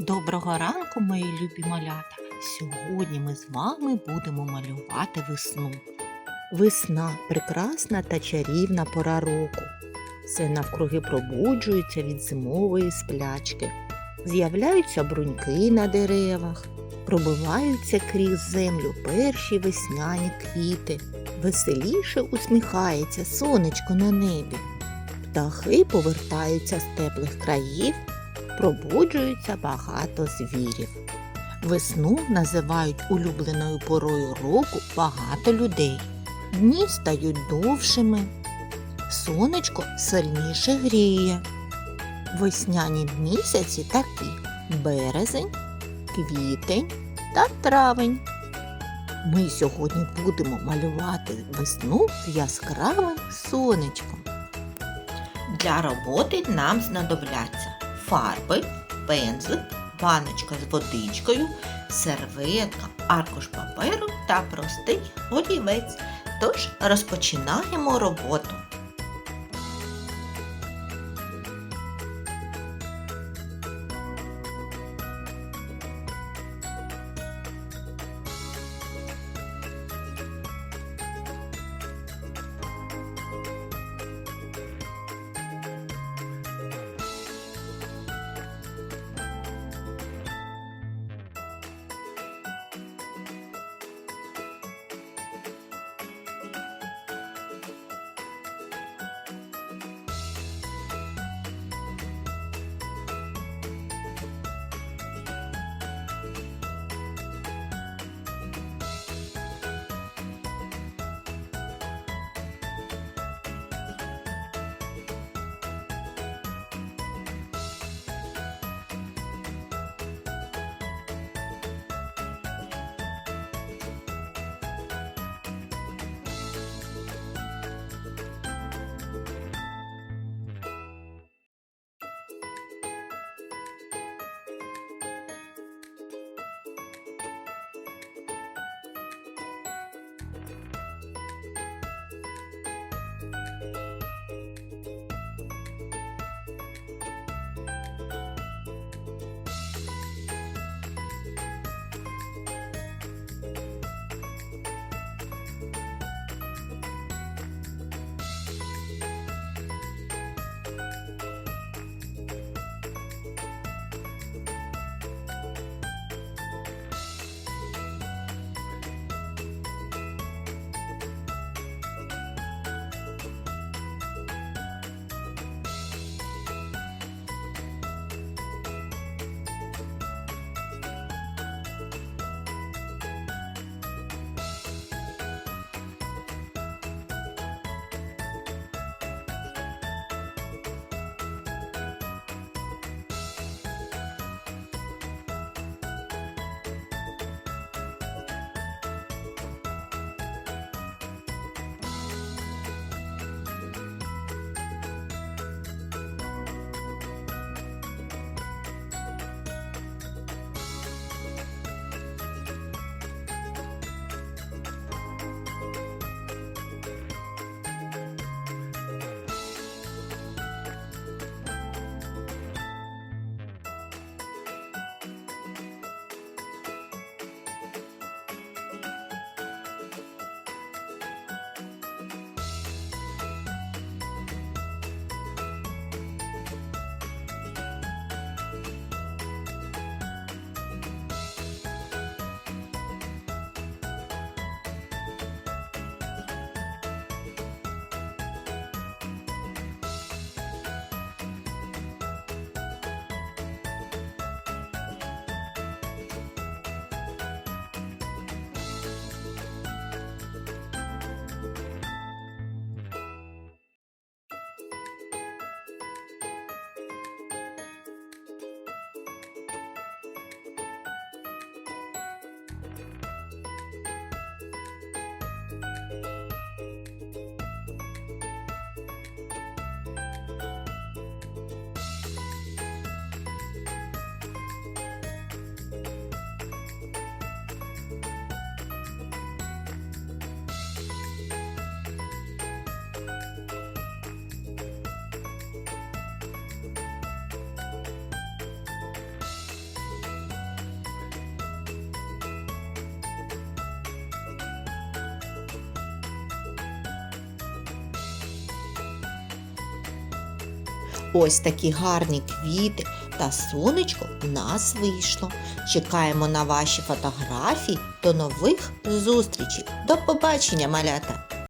Доброго ранку, мої любі малята! Сьогодні ми з вами будемо малювати весну. Весна прекрасна та чарівна пора року. Все навкруги пробуджується від зимової сплячки. З'являються бруньки на деревах, пробиваються крізь землю перші весняні квіти. Веселіше усміхається сонечко на небі. Птахи повертаються з теплих країв пробуджується багато звірів. Весну називають улюбленою порою року багато людей. Дні стають довшими, сонечко сильніше гріє. Весняні місяці такі березень, квітень та травень. Ми сьогодні будемо малювати весну з яскравим сонечком. Для роботи нам знадобляться фарби, пензлик, баночка з водичкою, серветка, аркуш паперу та простий олівець. Тож розпочинаємо роботу. Ось такі гарні квіти та сонечко в нас вийшло. Чекаємо на ваші фотографії. До нових зустрічей. До побачення, малята!